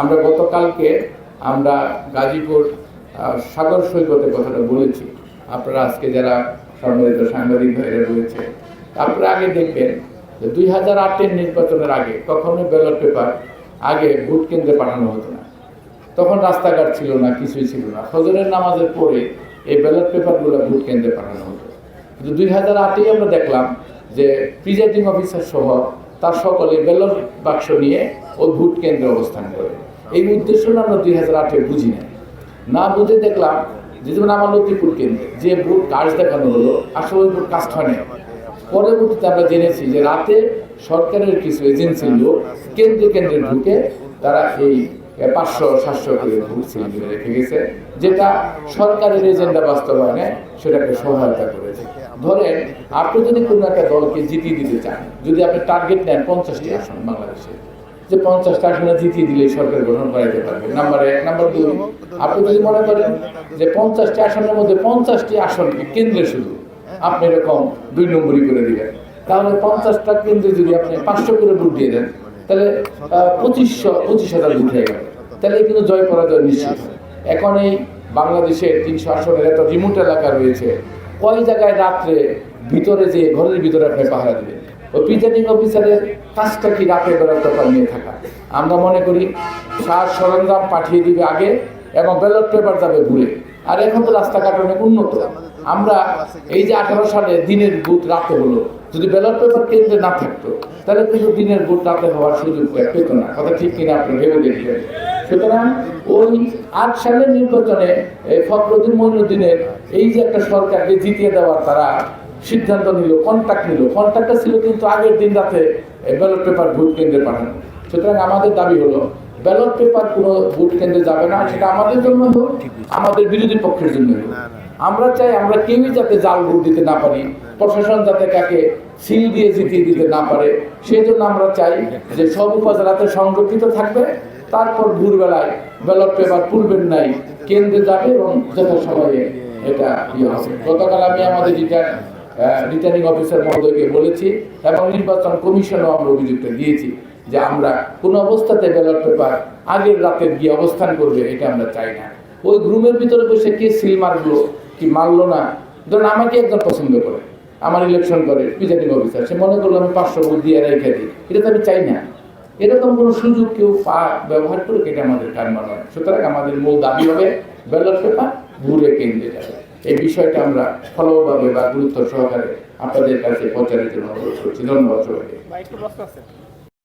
আমরা গতকালকে আমরা গাজীপুর সাগর সৈকতের কথাটা বলেছি। আপনারা আজকে যারা সম্মানিত সাংবাদিক ভাইরা রয়েছে, আপনারা আগে দেখবেন যে দুই হাজার আটের নির্বাচনের আগে কখনো ব্যালট পেপার আগে ভোট কেন্দ্রে পাঠানো হতো না। তখন রাস্তাঘাট ছিল না, কিছুই ছিল না। ফজরের নামাজের পরে এই ব্যালট পেপারগুলো ভোট কেন্দ্রে পাঠানো হতো। কিন্তু দুই হাজার আটেই আমরা দেখলাম যে প্রিজাইডিং অফিসার সহ তার সকলে ব্যালট বাক্স নিয়ে ওই ভোট কেন্দ্রে অবস্থান করে। এই উদ্দেশ্যটা আমরা দুই হাজার আটে বুঝি না না বুঝে দেখলাম যে যেমন আমার লক্ষ্মীপুর কেন্দ্রে যে ভোট কাজ দেখানো হলো, আসলে ওই ভোট কাস্ট হয় না পরবর্তীতে আমরা জেনেছি যে রাতে সরকারের কিছু এজেন্সির লোক কেন্দ্রে কেন্দ্রে ঢুকে তারা এই পাঁচশো, সাতশো করে সিলিন্ডার রেখে গেছে, যেটা সরকারের এজেন্ডা বাস্তবায়নে সেটাকে সহায়তা করেছে। ধরেন, আপনি যদি কোনো একটা দলকে জিতিয়ে দিতে চান, যদি আপনি টার্গেট নেন পঞ্চাশটি আসন বাংলাদেশে, যে পঞ্চাশটা আসনে জিতিয়ে দিলে সরকার গঠন করাইতে পারবে। নাম্বার এক নাম্বার দুই, আপনি যদি মনে করেন যে পঞ্চাশটি আসনের মধ্যে পঞ্চাশটি আসন কেন্দ্রে শুধু আপনি এরকম দুই নম্বরই করে দিলেন তাহলে পঞ্চাশটা কেন্দ্রে যদি আপনি পাঁচশো করে ভোট দিয়ে দেন তাহলে পঁচিশশো, পঁচিশ হাজার হয়ে গেল। তাহলে কিন্তু জয় পরাজয় নিশ্চিত। এখন এই বাংলাদেশের তিনশো আসনের এত রিমোট এলাকা রয়েছে। কয় জায়গায় রাত্রে ভিতরে যে ঘরের ভিতরে আপনি পাহারা দিবেন? ওই প্রিজাইডিং অফিসারের কাজটা কি রাতে বেরোতে পেপার নিয়ে থাকা? আমরা মনে করি, সার সরঞ্জাম পাঠিয়ে দিবে আগে এবং ব্যালট পেপার যাবে ঘুরে আর এখন তো রাস্তাঘাট অনেক উন্নত। আমরা এই যে আঠারো সালে দিনের বুথ রাতে হলো, যদি ব্যালট পেপার কেন্দ্রে না থাকতো, তাহলে কিন্তু দিনের বুথ রাতে হওয়ার সুযোগ পেত না। কথা ঠিক কিনা আপনি ভেবে দেখবেন। সুতরাং ওই আট সালের নির্বাচনে ফখরুদ্দিন মইনুদ্দিনের এই যে একটা সরকারকে জিতিয়ে দেওয়ার তারা সিদ্ধান্ত নিল কন্ট্যাক্ট নিল। কন্ট্যাক্টটা ছিল কিন্তু আগের দিন রাতে ব্যালট পেপার ভোট কেন্দ্রে পাঠানো। সুতরাং আমাদের দাবি হলো ব্যালট পেপার কোনো ভোট কেন্দ্রে যাবে না সেটা আমাদের জন্য হোক আমাদের বিরোধী পক্ষের জন্য হোক। আমরা চাই আমরা কেউই যাতে জাল ভোট দিতে না পারি প্রশাসন যাতে কাকে সিল দিয়ে জিতিয়ে দিতে না পারে সেই জন্য আমরা চাই যে সব উপজেলাতে সংরক্ষিত থাকবে তারপর ভোরবেলায় ব্যালট পেপার তুলবেন নাই কেন্দ্রে যাবে এবং যথাসময়ে এটা ইয়ে হবে। গতকাল আমি আমাদের রিটার্ন রিটার্নিং অফিসার মহোদয়কে বলেছি এবং নির্বাচন কমিশনও আমরা অভিযোগটা দিয়েছি। যে আমরা কোন অবস্থাতে ব্যালট পেপার আগের রাতে গিয়ে অবস্থান করবে, এটা আমরা চাই না। ওই রুমের ভিতরে বসে কে সিল মারলো, কি মারলো না? ধরুন আমাকে একজন পছন্দ করে, আমার ইলেকশন করে প্রিজাইডিং অফিসার সে মনে করল আমি পাঁচশো ভোট দিয়ে রেখে দিই। এটা তো আমি চাই না। এরকম কোনো সুযোগ কেউ পা ব্যবহার করে এটা আমাদের কাম্য নয়। সুতরাং আমাদের মূল দাবি হবে ব্যালট পেপার ঘুরে কেন্দ্রে যাবে। এই বিষয়টা আমরা ফলোভাবে বা গুরুত্ব সহকারে আপনাদের কাছে প্রচারের জন্য অনুরোধ করছি। ধন্যবাদ সবাইকে।